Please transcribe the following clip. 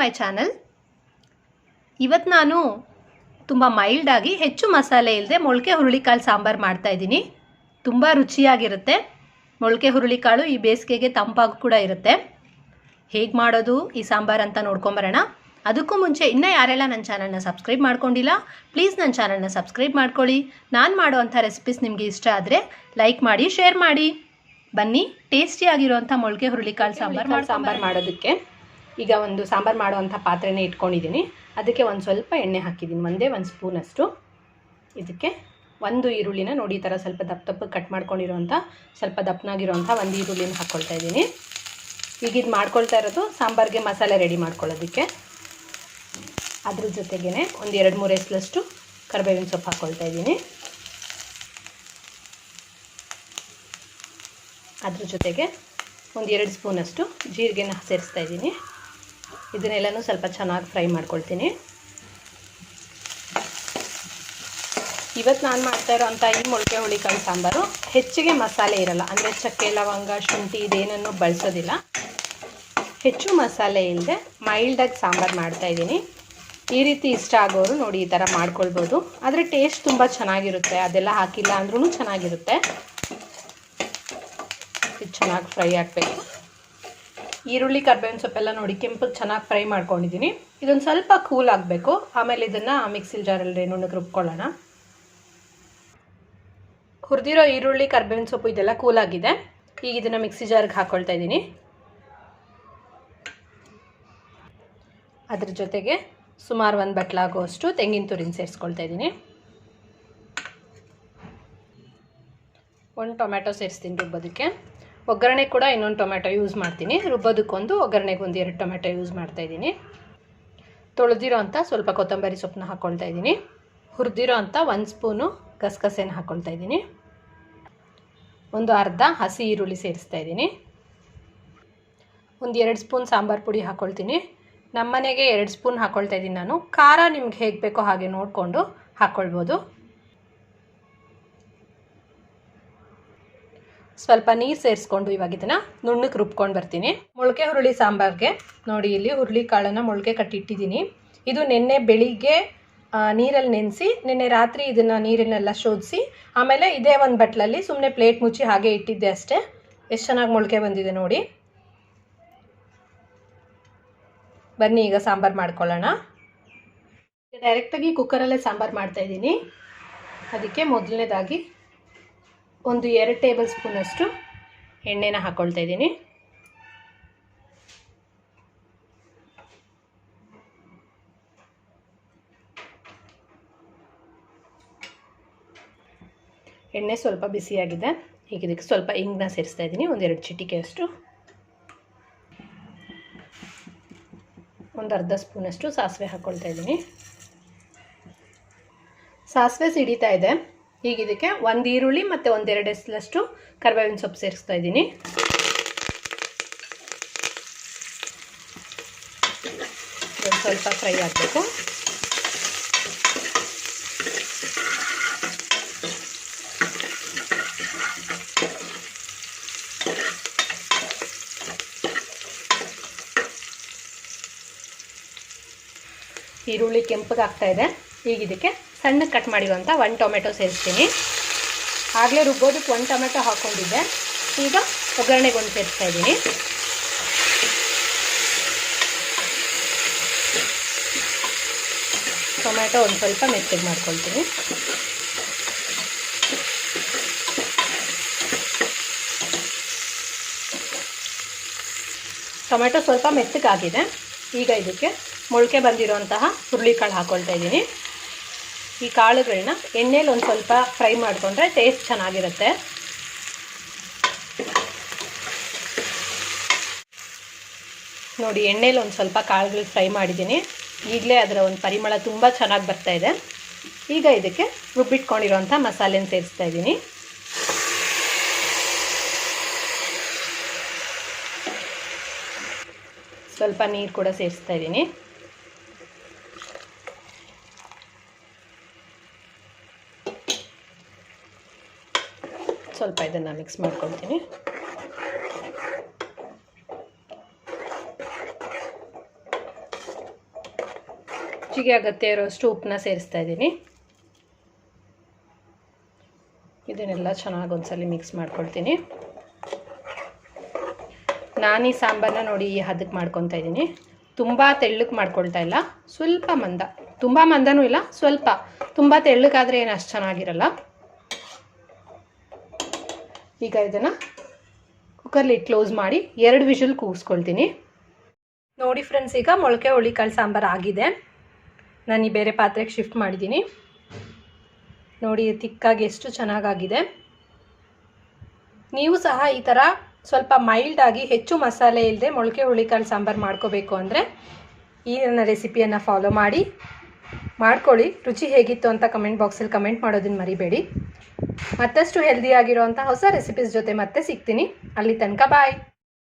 My channel. ಇವತ್ತು ನಾನು ತುಂಬ ಮೈಲ್ಡಾಗಿ ಹೆಚ್ಚು ಮಸಾಲೆ ಇಲ್ಲದೆ ಮೊಳಕೆ ಹುರುಳಿಕಾಳು ಸಾಂಬಾರು ಮಾಡ್ತಾ ಇದ್ದೀನಿ. ತುಂಬ ರುಚಿಯಾಗಿರುತ್ತೆ. ಮೊಳಕೆ ಹುರುಳಿಕಾಳು ಈ ಬೇಸಿಗೆಗೆ ತಂಪಾಗಿ ಕೂಡ ಇರುತ್ತೆ. ಹೇಗೆ ಮಾಡೋದು ಈ ಸಾಂಬಾರು ಅಂತ ನೋಡ್ಕೊಂಬರೋಣ ಅದಕ್ಕೂ ಮುಂಚೆ ಇನ್ನೂ ಯಾರೆಲ್ಲ ನನ್ನ ಚಾನಲ್ನ ಸಬ್ಸ್ಕ್ರೈಬ್ ಮಾಡ್ಕೊಂಡಿಲ್ಲ ಪ್ಲೀಸ್ ನನ್ನ ಚಾನಲ್ನ ಸಬ್ಸ್ಕ್ರೈಬ್ ಮಾಡ್ಕೊಳ್ಳಿ. ನಾನು ಮಾಡುವಂಥ ರೆಸಿಪೀಸ್ ನಿಮಗೆ ಇಷ್ಟ ಆದರೆ ಲೈಕ್ ಮಾಡಿ ಶೇರ್ ಮಾಡಿ. ಬನ್ನಿ ಟೇಸ್ಟಿಯಾಗಿರುವಂಥ ಮೊಳಕೆ ಹುರುಳಿಕಾಳು ಸಾಂಬಾರು ಸಾಂಬಾರು ಮಾಡೋದಕ್ಕೆ. ಈಗ ಒಂದು ಸಾಂಬಾರು ಮಾಡುವಂಥ ಪಾತ್ರೆನೇ ಇಟ್ಕೊಂಡಿದ್ದೀನಿ. ಅದಕ್ಕೆ ಒಂದು ಸ್ವಲ್ಪ ಎಣ್ಣೆ ಹಾಕಿದ್ದೀನಿ. ಒಂದೇ ಒಂದು ಸ್ಪೂನಷ್ಟು ಇದಕ್ಕೆ ಒಂದು ಈರುಳ್ಳಿನ ನೋಡಿ, ಈ ಥರ ಸ್ವಲ್ಪ ದಪ್ಪ ದಪ್ಪ ಕಟ್ ಮಾಡ್ಕೊಂಡಿರೋಂಥ ಸ್ವಲ್ಪ ದಪ್ಪನಾಗಿರುವಂಥ ಒಂದು ಈರುಳ್ಳಿನ ಹಾಕ್ಕೊಳ್ತಾ ಇದ್ದೀನಿ. ಈಗ ಇದು ಮಾಡ್ಕೊಳ್ತಾ ಇರೋದು ಸಾಂಬಾರಿಗೆ ಮಸಾಲೆ ರೆಡಿ ಮಾಡ್ಕೊಳ್ಳೋದಕ್ಕೆ. ಅದ್ರ ಜೊತೆಗೇ ಒಂದು ಎರಡು ಮೂರು ಎಸ್ಲಷ್ಟು ಕರಿಬೇವಿನ ಸೊಪ್ಪು ಹಾಕ್ಕೊಳ್ತಾ ಇದ್ದೀನಿ. ಅದ್ರ ಜೊತೆಗೆ ಒಂದು ಎರಡು ಸ್ಪೂನಷ್ಟು ಜೀರಿಗೆನ ಸೇರಿಸ್ತಾ ಇದ್ದೀನಿ. ಇದನ್ನೆಲ್ಲನೂ ಸ್ವಲ್ಪ ಚೆನ್ನಾಗಿ ಫ್ರೈ ಮಾಡ್ಕೊಳ್ತೀನಿ. ಇವತ್ತು ನಾನು ಮಾಡ್ತಾ ಇರೋವಂಥ ಈ ಮೊಳಕೆ ಹುಳಿಕಾಳು ಸಾಂಬಾರು ಹೆಚ್ಚಿಗೆ ಮಸಾಲೆ ಇರಲ್ಲ, ಅಂದರೆ ಚಕ್ಕೆ, ಲವಂಗ, ಶುಂಠಿ ಇದೇನನ್ನು ಬಳಸೋದಿಲ್ಲ. ಹೆಚ್ಚು ಮಸಾಲೆ ಇಲ್ಲದೆ ಮೈಲ್ಡಾಗಿ ಸಾಂಬಾರು ಮಾಡ್ತಾಯಿದ್ದೀನಿ ಈ ರೀತಿ ಇಷ್ಟ ಆಗೋರು ನೋಡಿ ಈ ಥರ ಮಾಡ್ಕೊಳ್ಬೋದು. ಆದರೆ ಟೇಸ್ಟ್ ತುಂಬ ಚೆನ್ನಾಗಿರುತ್ತೆ, ಅದೆಲ್ಲ ಹಾಕಿಲ್ಲ ಅಂದ್ರೂ ಚೆನ್ನಾಗಿರುತ್ತೆ. ಇದು ಚೆನ್ನಾಗಿ ಫ್ರೈ ಆಗಬೇಕು. ಈರುಳ್ಳಿ, ಕರ್ಬೇವಿನ ಸೊಪ್ಪೆಲ್ಲ ನೋಡಿ ಕೆಂಪು ಚೆನ್ನಾಗಿ ಫ್ರೈ ಮಾಡ್ಕೊಂಡಿದ್ದೀನಿ. ಇದೊಂದು ಸ್ವಲ್ಪ ಕೂಲ್ ಆಗಬೇಕು. ಆಮೇಲೆ ಇದನ್ನು ಮಿಕ್ಸಿಲ್ ಜಾರಲ್ಲಿ ನುಣ್ಣಗೆ ರುಬ್ಕೊಳ್ಳೋಣ. ಹುರಿದಿರೋ ಈರುಳ್ಳಿ, ಕರ್ಬೇವಿನ ಸೊಪ್ಪು ಇದೆಲ್ಲ ಕೂಲ್ ಆಗಿದೆ. ಈಗ ಇದನ್ನು ಮಿಕ್ಸಿ ಜಾರ್ಗೆ ಹಾಕ್ಕೊಳ್ತಾ ಇದ್ದೀನಿ. ಅದ್ರ ಜೊತೆಗೆ ಸುಮಾರು ಒಂದು ಬಟ್ಲಾಗುವಷ್ಟು ತೆಂಗಿನ ತುರಿನ ಸೇರಿಸ್ಕೊಳ್ತಾ ಇದ್ದೀನಿ. ಒಂದು ಟೊಮ್ಯಾಟೊ ಸೇರಿಸ್ತೀನಿ ರುಬ್ಬೋದಕ್ಕೆ. ಒಗ್ಗರಣೆ ಕೂಡ ಇನ್ನೊಂದು ಟೊಮೆಟೊ ಯೂಸ್ ಮಾಡ್ತೀನಿ. ರುಬ್ಬೋದಕ್ಕೊಂದು ಒಗ್ಗರಣೆಗೆ ಒಂದು ಎರಡು ಟೊಮೆಟೊ ಯೂಸ್ ಮಾಡ್ತಾ ಇದ್ದೀನಿ. ತೊಳೆದಿರೋ ಅಂತ ಸ್ವಲ್ಪ ಕೊತ್ತಂಬರಿ ಸೊಪ್ಪನ್ನ ಹಾಕ್ಕೊಳ್ತಾ ಇದ್ದೀನಿ. ಹುರಿದಿರೋ ಅಂತ ಒಂದು ಸ್ಪೂನು ಗಸಗಸೆನ ಹಾಕ್ಕೊಳ್ತಾ ಇದ್ದೀನಿ. ಒಂದು ಅರ್ಧ ಹಸಿ ಈರುಳ್ಳಿ ಸೇರಿಸ್ತಾ ಇದ್ದೀನಿ. ಒಂದು ಎರಡು ಸ್ಪೂನ್ ಸಾಂಬಾರು ಪುಡಿ ಹಾಕ್ಕೊಳ್ತೀನಿ ನಮ್ಮನೆಗೆ ಎರಡು ಸ್ಪೂನ್ ಹಾಕ್ಕೊಳ್ತಾ ಇದ್ದೀನಿ ನಾನು. ಖಾರ ನಿಮ್ಗೆ ಹೇಗೆ ಬೇಕೋ ಹಾಗೆ ನೋಡಿಕೊಂಡು ಹಾಕ್ಕೊಳ್ಬೋದು ಸ್ವಲ್ಪ ನೀರು ಸೇರಿಸ್ಕೊಂಡು ಇವಾಗ ಇದನ್ನ ನುಣ್ಣಕ್ಕೆ ರುಬ್ಕೊಂಡು ಬರ್ತೀನಿ. ಮೊಳಕೆ ಹುರುಳಿ ಸಾಂಬಾರ್ಗೆ. ನೋಡಿ, ಇಲ್ಲಿ ಹುರುಳಿ ಕಾಳನ್ನು ಮೊಳಕೆ ಕಟ್ಟಿಟ್ಟಿದ್ದೀನಿ. ಇದು ನಿನ್ನೆ ಬೆಳಿಗ್ಗೆ ನೀರಲ್ಲಿ ನೆನೆಸಿ, ನಿನ್ನೆ ರಾತ್ರಿ ಇದನ್ನು ನೀರನ್ನೆಲ್ಲ ಶೋಧಿಸಿ, ಆಮೇಲೆ ಇದೇ ಒಂದು ಬಟ್ಲಲ್ಲಿ ಸುಮ್ಮನೆ ಪ್ಲೇಟ್ ಮುಚ್ಚಿ ಹಾಗೆ ಇಟ್ಟಿದ್ದೆ ಅಷ್ಟೇ. ಎಷ್ಟು ಚೆನ್ನಾಗಿ ಮೊಳಕೆ ಬಂದಿದೆ ನೋಡಿ. ಬನ್ನಿ, ಈಗ ಸಾಂಬಾರು ಮಾಡ್ಕೊಳ್ಳೋಣ. ಡೈರೆಕ್ಟಾಗಿ ಕುಕ್ಕರಲ್ಲೇ ಸಾಂಬಾರು ಮಾಡ್ತಾಯಿದ್ದೀನಿ ಅದಕ್ಕೆ ಮೊದಲನೇದಾಗಿ ಒಂದು ಎರಡು ಟೇಬಲ್ ಸ್ಪೂನಷ್ಟು ಎಣ್ಣೆನ ಹಾಕ್ಕೊಳ್ತಾ ಇದ್ದೀನಿ. ಎಣ್ಣೆ ಸ್ವಲ್ಪ ಬಿಸಿಯಾಗಿದೆ ಈಗ ಇದಕ್ಕೆ ಸ್ವಲ್ಪ ಇಂಗನ್ನ ಸೇರಿಸ್ತಾ ಇದ್ದೀನಿ. ಒಂದೆರಡು ಚಿಟಿಕೆಯಷ್ಟು. ಒಂದು ಅರ್ಧ ಸ್ಪೂನಷ್ಟು ಸಾಸಿವೆ ಹಾಕ್ಕೊಳ್ತಾ ಇದ್ದೀನಿ. ಸಾಸಿವೆ ಸಿಡಿತಾ ಇದೆ. ಈಗ ಇದಕ್ಕೆ ಒಂದು ಈರುಳ್ಳಿ ಮತ್ತು ಒಂದೆರಡು ಎಸ್ಲಷ್ಟು ಕರಿಬೇವಿನ ಸೊಪ್ಪು ಸೇರಿಸ್ತಾ ಇದ್ದೀನಿ. ಸ್ವಲ್ಪ ಫ್ರೈ ಆಗಬೇಕು. ಈರುಳ್ಳಿ ಕೆಂಪಗಾಗ್ತಾ ಇದೆ. ಈಗ ಇದಕ್ಕೆ ಸಣ್ಣಗೆ ಕಟ್ ಮಾಡಿರುವಂಥ ಒಂದು ಟೊಮೆಟೊ ಸೇರಿಸ್ತೀನಿ. ಆಗಲೇ ರುಬ್ಬೋದಕ್ಕೆ ಒಂದು ಟೊಮೆಟೊ ಹಾಕ್ಕೊಂಡಿದ್ದೆ ಈಗ ಒಗ್ಗರಣೆಗೆ ಒಂದು ಸೇರಿಸ್ತಾ ಇದ್ದೀನಿ. ಟೊಮೆಟೊ ಒಂದು ಸ್ವಲ್ಪ ಮೆತ್ತಗೆ ಮಾಡ್ಕೊಳ್ತೀನಿ. ಟೊಮೆಟೊ ಸ್ವಲ್ಪ ಮೆತ್ತಗಾಗಿದೆ. ಈಗ ಇದಕ್ಕೆ ಮೊಳಕೆ ಬಂದಿರೋಂತಹ ಹುರುಳಿಕಾಳು ಹಾಕ್ಕೊಳ್ತಾ ಇದ್ದೀನಿ. ಈ ಕಾಳುಗಳನ್ನ ಎಣ್ಣೆಲಿ ಒಂದು ಸ್ವಲ್ಪ ಫ್ರೈ ಮಾಡಿಕೊಂಡ್ರೆ ಟೇಸ್ಟ್ ಚೆನ್ನಾಗಿರುತ್ತೆ. ನೋಡಿ, ಎಣ್ಣೆಲಿ ಒಂದು ಸ್ವಲ್ಪ ಕಾಳುಗಳು ಫ್ರೈ ಮಾಡಿದ್ದೀನಿ. ಈಗಲೇ ಅದರ ಒಂದು ಪರಿಮಳ ತುಂಬ ಚೆನ್ನಾಗಿ ಬರ್ತಾ ಇದೆ. ಈಗ ಇದಕ್ಕೆ ರುಬ್ಬಿಟ್ಕೊಂಡಿರೋಂಥ ಮಸಾಲೆನ ಸೇರಿಸ್ತಾ ಇದ್ದೀನಿ. ಸ್ವಲ್ಪ ನೀರು ಕೂಡ ಸೇರಿಸ್ತಾ ಇದ್ದೀನಿ. ಸ್ವಲ್ಪ ಇದನ್ನು ಮಿಕ್ಸ್ ಮಾಡ್ಕೊಳ್ತೀನಿ. ರುಚಿಗೆ ಅಗತ್ಯ ಇರೋಷ್ಟು ಉಪ್ಪನ್ನ ಸೇರಿಸ್ತಾ ಇದ್ದೀನಿ. ಇದನ್ನೆಲ್ಲ ಚೆನ್ನಾಗಿ ಒಂದ್ಸಲಿ ಮಿಕ್ಸ್ ಮಾಡ್ಕೊಳ್ತೀನಿ. ನಾನು ಈ ಸಾಂಬಾರನ್ನ ನೋಡಿ ಈ ಹದಕ್ಕೆ ಮಾಡ್ಕೊತಾ ಇದ್ದೀನಿ. ತುಂಬ ತೆಳ್ಳಕ್ಕೆ ಮಾಡ್ಕೊಳ್ತಾ ಇಲ್ಲ. ಸ್ವಲ್ಪ ಮಂದ. ತುಂಬ ಮಂದನೂ ಇಲ್ಲ, ಸ್ವಲ್ಪ. ತುಂಬ ತೆಳ್ಳಗಾದರೆ ಏನು ಅಷ್ಟು ಚೆನ್ನಾಗಿರಲ್ಲ. ಈಗ ಇದನ್ನು ಕುಕ್ಕರ್ಲಿ ಕ್ಲೋಸ್ ಮಾಡಿ ಎರಡು ವಿಷಲ್ ಕೂಗಿಸ್ಕೊಳ್ತೀನಿ. ನೋಡಿ ಫ್ರೆಂಡ್ಸ್ ಈಗ ಮೊಳಕೆ ಹುಳಿಕಾಳು ಸಾಂಬಾರು ಆಗಿದೆ. ನಾನು ಈ ಬೇರೆ ಪಾತ್ರೆಗೆ ಶಿಫ್ಟ್ ಮಾಡಿದ್ದೀನಿ ನೋಡಿ ತಿಕ್ಕಾಗಿ ಎಷ್ಟು ಚೆನ್ನಾಗಾಗಿದೆ. ನೀವು ಸಹ ಈ ಥರ ಸ್ವಲ್ಪ ಮೈಲ್ಡಾಗಿ ಹೆಚ್ಚು ಮಸಾಲೆ ಇಲ್ಲದೆ ಮೊಳಕೆ ಹುಳಿಕಾಳು ಸಾಂಬಾರು ಮಾಡ್ಕೋಬೇಕು ಅಂದರೆ ಈ ನನ್ನ ರೆಸಿಪಿಯನ್ನು ಫಾಲೋ ಮಾಡಿ. ಮಾಡ್ಕೊಳ್ಳಿ. ರುಚಿ ಹೇಗಿತ್ತು ಅಂತ ಕಮೆಂಟ್ ಬಾಕ್ಸಲ್ಲಿ ಕಮೆಂಟ್ ಮಾಡೋದನ್ನು ಮರಿಬೇಡಿ. ಮತ್ತಷ್ಟು ಹೆಲ್ದಿಯಾಗಿರೋಂಥ ಹೊಸ ರೆಸಿಪೀಸ್ ಜೊತೆ ಮತ್ತೆ ಸಿಗ್ತೀನಿ. ಅಲ್ಲಿ ತನಕ ಬಾಯ್